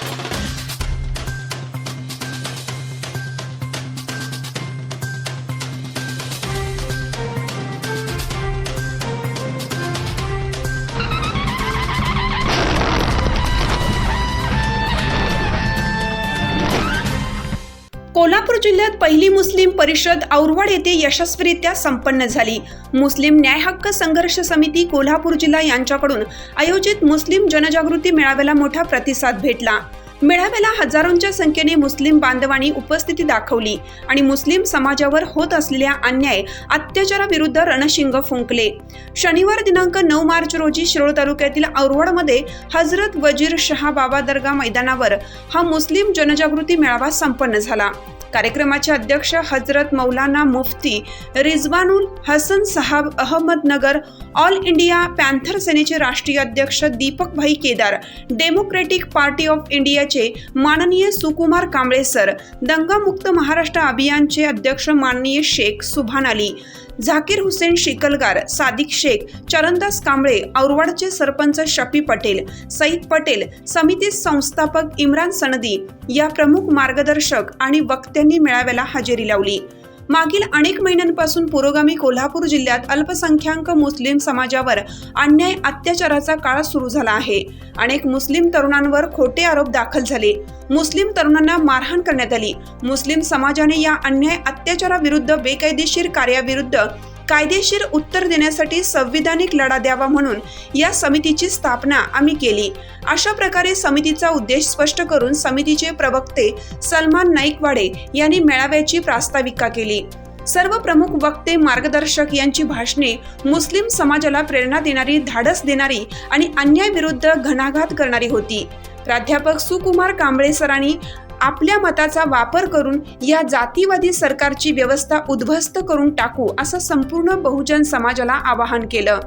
Thank you. Kolhapur जिल्ह्यात पहिली मुस्लिम परिषद औरवाड येथे यशस्वीरित्या संपन्न झाली. मुस्लिम न्याय हक्क संघर्ष समिती कोल्हापूर जिल्हा यांच्याकडून आयोजित मुस्लिम जनजागृती मेळाव्याला मोठा प्रतिसाद भेटला. मेळाव्याला हजारोंच्या संख्येने मुस्लिम बांधवांनी उपस्थिती दाखवली आणि मुस्लिम समाजावर होत असलेल्या अन्याय अत्याचाराविरुद्ध रणशिंग फुंकले. शनिवार दिनांक नऊ मार्च रोजी शिरोळ तालुक्यातील औरवाडमध्ये हजरत वजीर शहा बाबा दर्गा मैदानावर हा मुस्लिम जनजागृती मेळावा संपन्न झाला. कार्यक्रमाचे अध्यक्ष हजरत मौलाना मुफ्ती रिजवानुल हसन साहब अहमदनगर ऑल इंडिया पॅन्थर सेनेचे राष्ट्रीय अध्यक्ष दीपक भाई केदार डेमोक्रेटिक पार्टी ऑफ इंडियाचे माननीय सुकुमार कांबळे सर दंगामुक्त महाराष्ट्र अभियानचे अध्यक्ष माननीय शेख सुभान अली झाकीर हुसेन शिकलगार सादिक शेख चरणदास कांबळे औरवाडचे सरपंच शफी पटेल सईद पटेल समिती संस्थापक इम्रान सनदी या प्रमुख मार्गदर्शक आणि वक्त्यांनी मेळाव्याला हजेरी लावली. मागील अनेक महिन्यांपासून पुरोगामी कोल्हापूर जिल्ह्यात अल्पसंख्याक मुस्लिम समाजावर अन्याय अत्याचाराचा काळ सुरू झाला आहे. अनेक मुस्लिम तरुणांवर खोटे आरोप दाखल झाले. मुस्लिम तरुणांना मारहाण करण्यात आली. मुस्लिम समाजाने या अन्याय अत्याचाराविरुद्ध बेकायदेशीर कार्याविरुद्ध कायदेशीर उत्तर देण्यासाठी संविधानिक लढा द्यावा म्हणून या समितीची स्थापना आम्ही केली. अशा प्रकारे समितीचा उद्देश स्पष्ट करून समितीचे प्रवक्ते सलमान नाईकवाडे यांनी मेळाव्याची प्रास्ताविका केली. सर्व प्रमुख वक्ते मार्गदर्शक यांची भाषणे मुस्लिम समाजाला प्रेरणा देणारी धाडस देणारी आणि अन्यायविरुद्ध घणाघात करणारी होती. प्राध्यापक सुकुमार कांबळे सरांनी आपल्या मताचा वापर करून या जातीवादी सरकारची व्यवस्था उद्ध्वस्त करून टाकू असं संपूर्ण बहुजन समाजाला आवाहन केलं.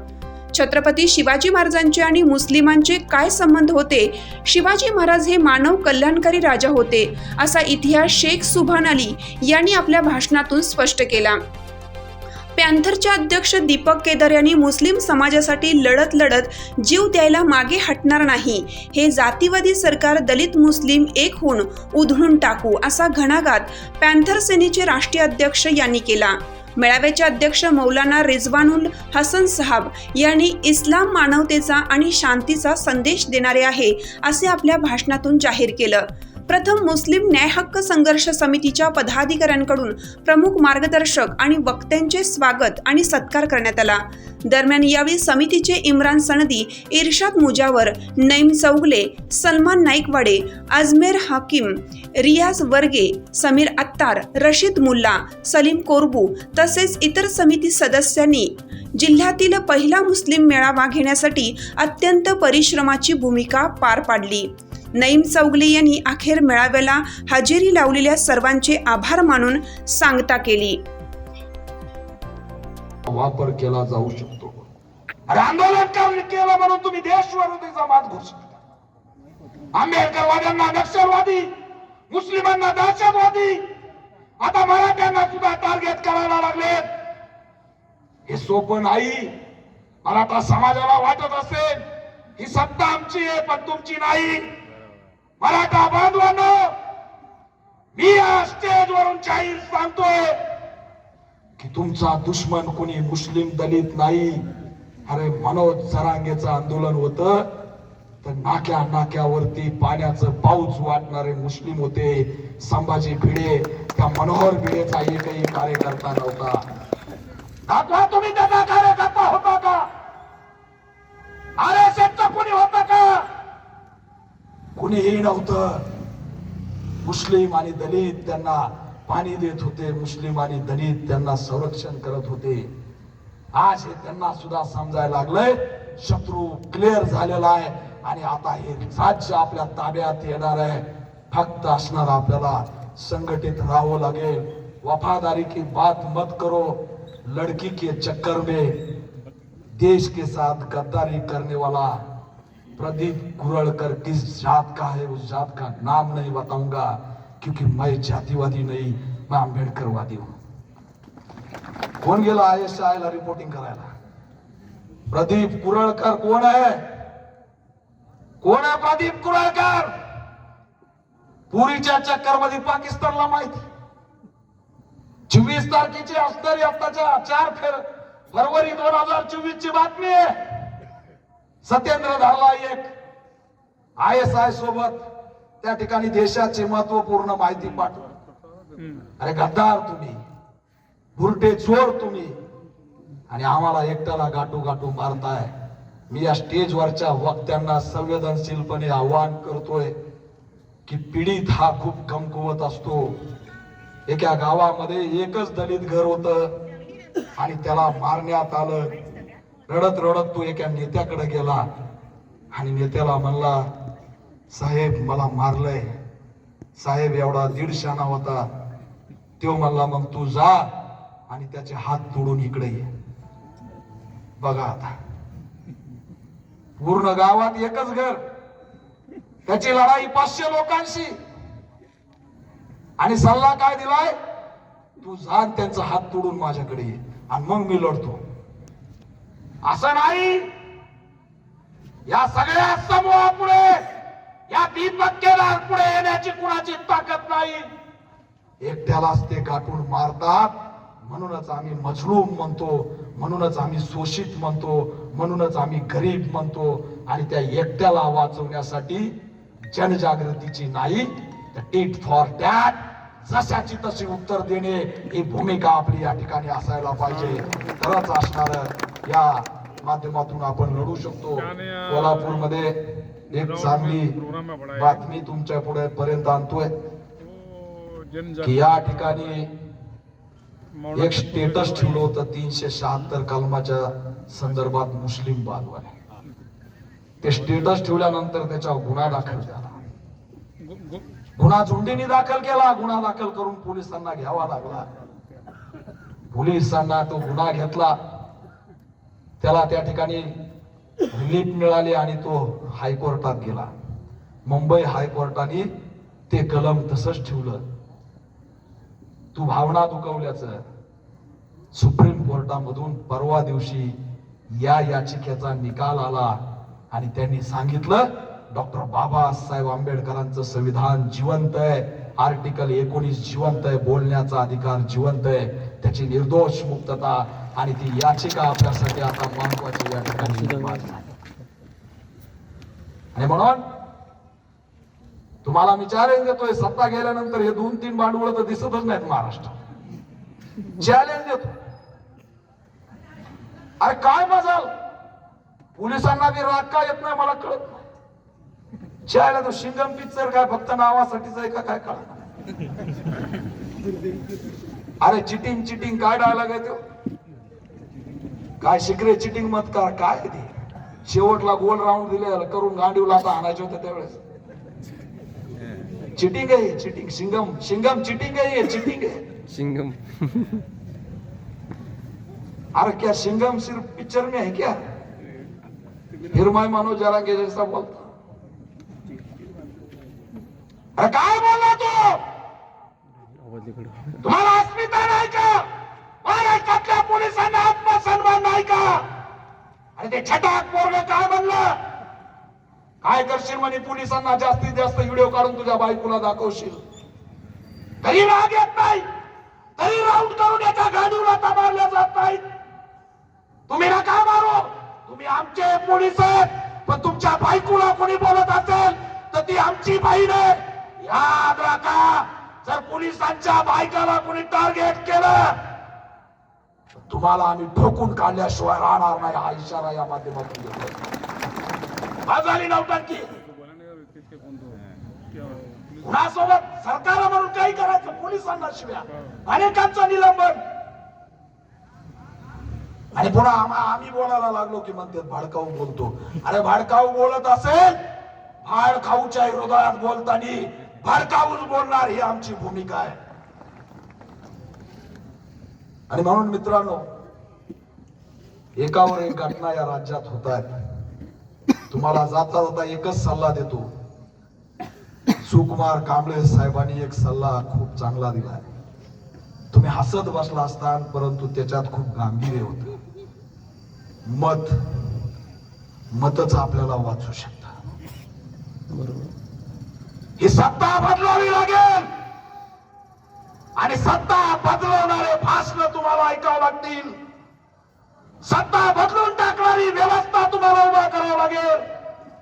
छत्रपती शिवाजी महाराजांचे आणि मुस्लिमांचे काय संबंध होते? शिवाजी महाराज हे मानव कल्याणकारी राजा होते असा इतिहास शेख सुभान अली यांनी आपल्या भाषणातून स्पष्ट केला. पॅन्थरचे अध्यक्ष दीपक केदार यांनी मुस्लिम समाजासाठी लढत लढत जीव द्यायला मागे हटणार नाही. हे जातीवादी सरकार दलित मुस्लिम एक होऊन उधळून टाकू असा घणाघात पॅन्थर सेनेचे राष्ट्रीय अध्यक्ष यांनी केला. मेळाव्याचे अध्यक्ष मौलाना रिझवानुल हसन साहब यांनी इस्लाम मानवतेचा आणि शांतीचा संदेश देणारे आहे असे आपल्या भाषणातून जाहीर केलं. प्रथम मुस्लिम न्यायहक्क संघर्ष समितीच्या पदाधिकाऱ्यांकडून प्रमुख मार्गदर्शक आणि वक्त्यांचे स्वागत आणि सत्कार करण्यात आला. दरम्यान यावेळी समितीचे इम्रान सनदी इर्शाद मुजावर नईम चौगले सलमान नाईकवाडे अजमेर हाकिम रियाज वर्गे समीर अत्तार रशीद मुल्ला सलीम कोरबू तसेच इतर समिती सदस्यांनी जिल्ह्यातील पहिला मुस्लिम मेळावा घेण्यासाठी अत्यंत परिश्रमाची भूमिका पार पाडली. नईम चौगली यांनी अखेर मेळाव्याला हजेरी लावलेल्या सर्वांचे आभार मानून सांगता केली. वापर केला जाऊ शकतो. आंदोलन केलं म्हणून तुम्ही देशविरोधीचा मात घोषित आंबेडकरवाद्यांना नक्षलवादी मुस्लिमांना दहशतवादी आता मराठ्यांना सुद्धा टार्गेट करायला लागलेत. हे सोपं नाही. मराठा समाजाला वाटत असेल ही सत्ता आमची आहे पण तुमची नाही. मराठा बांधवांना मी या स्टेजवरून जाहीर सांगतोय की तुमचा दुश्मन कोणी मुस्लिम दलित नाही. अरे मनोज जरांगेचं आंदोलन होत तर नाक्या नाक्यावरती पाण्याचं पाऊस वाटणारे मुस्लिम होते. संभाजी भिडे त्या मनोहर भिडेचा एकही कार्यकर्ता नव्हता. दाखवा तुम्ही त्याचा कार्य होता का आर एस कोणी होता का कुणीही नव्हतं. मुस्लिम आणि दलित त्यांना पाणी देत होते. मुस्लिम आणि दलित त्यांना संरक्षण करत होते. आज हे त्यांना सुद्धा समजायला लागलंय. शत्रू क्लिअर झालेला आहे. आणि आता हे राज्य आपल्या ताब्यात येणार आहे. फक्त असणार आपल्याला संघटित राहावं लागेल. वफादारी की बात मत करो. लड़की के चक्कर में देश के साथ गद्दारी करने वाला प्रदीप कुरड़कर किस जात का है उस जात का नाम नहीं बताऊंगा क्योंकि मैं जातिवादी नहीं मैं आंबेडकरवादी हूं। कोण गेला आय एस आय ला रिपोर्टिंग करायला? प्रदीप कुरळकर कोण आहे कोण आहे प्रदीप कुरळकर? पुरीच्या चक्करमध्ये पाकिस्तानला माहिती. चोवीस तारखेची असणारी आताच्या चार फेर फरवरी दोन हजार चोवीस ची बातमी आहे. सत्येंद्र झाला एक. आय एस आय सोबत त्या ठिकाणी देशाची महत्त्वपूर्ण माहिती पाठव. अरे गद्दार तुम्ही. भुरटे चोर तुम्ही. आणि आम्हाला एकट्याला गाठू गाठू मारताय. मी या स्टेजवरच्या वक्त्यांना संवेदनशीलपणे आवाहन करतोय की पीडित हा खूप कमकुवत असतो. एका गावामध्ये एकच दलित घर होत आणि त्याला मारण्यात आलं. रडत रडत तो एका नेत्याकडे गेला आणि नेत्याला म्हणला साहेब मला मारलंय. साहेब एवढा दीडशाना होता. तो म्हणला मग तू जा आणि त्याचे हात तोडून इकडे ये. बघा आता. पूर्ण गावात एकच घर. त्याची लढाई पाचशे लोकांशी. आणि सल्ला काय दिलाय? तू जा त्यांचा हात तोडून माझ्याकडे ये आणि मग मी लढतो. असं नाही. या सगळ्या समूहापुढे या दीपक्केदार पुढे येण्याची कुणाची ताकद नाही. एकट्यालाच ते गाठून मारतात. म्हणूनच आम्ही मजलूम म्हणतो म्हणूनच आम्ही शोषित म्हणतो म्हणूनच आम्ही गरीब म्हणतो. आणि त्या एकट्याला वाचवण्यासाठी जनजागृतीची नाही इट फॉर दॅट जशाची तशी उत्तर देणे ही भूमिका आपली या ठिकाणी असायला पाहिजे. तरच असणार या माध्यमातून आपण लढू शकतो. कोल्हापूरमध्ये एक चांगली बातमी तुमच्यापुढे पर्यंत आणतोय. की या ठिकाणी एक स्टेटस ठेवलं होतं तीनशे शहात्तर कलमाच्या संदर्भात मुस्लिम बांधवाने. ते स्टेटस ठेवल्यानंतर त्याच्यावर गुन्हा दाखल झाला. गुन्हा झुंडीने दाखल केला गुन्हा दाखल करून पोलिसांना घ्यावा लागला. पोलिसांना तो गुन्हा घेतला. त्याला त्या ठिकाणी रिलीफ मिळाली आणि तो हायकोर्टात गेला. मुंबई हायकोर्टाने ते कलम तसंच ठेवलं. तू भावना दुखवल्याचं सुप्रीम कोर्टामधून परवा दिवशी या याचिकेचा निकाल आला आणि त्यांनी सांगितलं डॉक्टर बाबासाहेब आंबेडकरांचं संविधान जिवंत आहे आर्टिकल एकोणीस जिवंत आहे बोलण्याचा अधिकार जिवंत आहे त्याची निर्दोष मुक्तता आणि ती याचिका आपल्यासाठी आता महत्वाची या ठिकाणी. आणि म्हणून तुम्हाला मी चॅलेंज देतोय सत्ता गेल्यानंतर हे दोन तीन भांडवळ तर दिसतच नाहीत महाराष्ट्रात चॅलेंज देतो. अरे काय मजाल? पोलिसांना बी राग का येत नाही मला कळत नाही. चॅला तो शिंगम पिक्चर काय फक्त नावासाठीच आहे का काय कळत अरे चिटिंग चिटिंग काय डायलॉग आहे तो? काय शिकरे चिटिंग मत कर काय आहे ते? शेवटला गोल राऊंड दिले करून गांडीवला आता आणायचे होते त्यावेळेस. चिटिंग आहे चिटिंग शिंगम शिंगम चिटिंग है ये चिटिंग है सिंगम अरे क्या शिंगम सिर्फ पिक्चर में है क्या? फिर मैं मनोज जरांगे जैसा बोलता। अरे काय बोलला तू? तुम्हाला अस्मिता नाही का? महाराष्ट्रातल्या का ते छटाक पोरग काय म्हणलं? काय करशील म्हणे पोलिसांना? जास्तीत जास्त व्हिडिओ काढून तुझ्या बायकोला दाखवशील. तरी राग येत नाही. तरी राऊंड करून याच्या गाडीवर मारल्या जात नाहीत. तुम्ही ना का मारू. तुम्ही आमचे पोलीस आहेत. पण तुमच्या बायकोला कोणी बोलत असेल तर ती आमची बहीण आहे. याद राखा जर पोलिसांच्या बायकाला कोणी टार्गेट केलं तुम्हाला आम्ही ठोकून काढल्याशिवाय राहणार नाही हा इशारा या माध्यमातून देतोय झाली नौटंकी. कुणासोबत सरकार म्हणून काही करायचं पोलिसांना शिव्या. अनेकांचं निलंबन. आणि पुन्हा आम्हा आम्ही बोलायला लागलो की म्हणते भाडकाऊ बोलतो. अरे भाडकाऊ बोलत असेल भाड खाऊच्या हृदयात बोलताना भाडकाऊच बोलणार ही आमची भूमिका आहे. आणि म्हणून मित्रांनो एकावर एक घटना या राज्यात होत आहेत तुम्हाला जाता जाता एकच सल्ला देतो. सुकुमार कांबळे साहेबांनी एक सल्ला खूप चांगला दिला तुम्ही हसत बसला असता परंतु त्याच्यात खूप गांभीर्य होत. मत मतच आपल्याला वाचू शकता. ही सत्ता बदलावी लागेल! आणि सत्ता बदलवणारे भाषण तुम्हाला ऐकावं लागतील. सत्ता बदलून टाकणारी व्यवस्था तुम्हाला उभा करावं लागेल.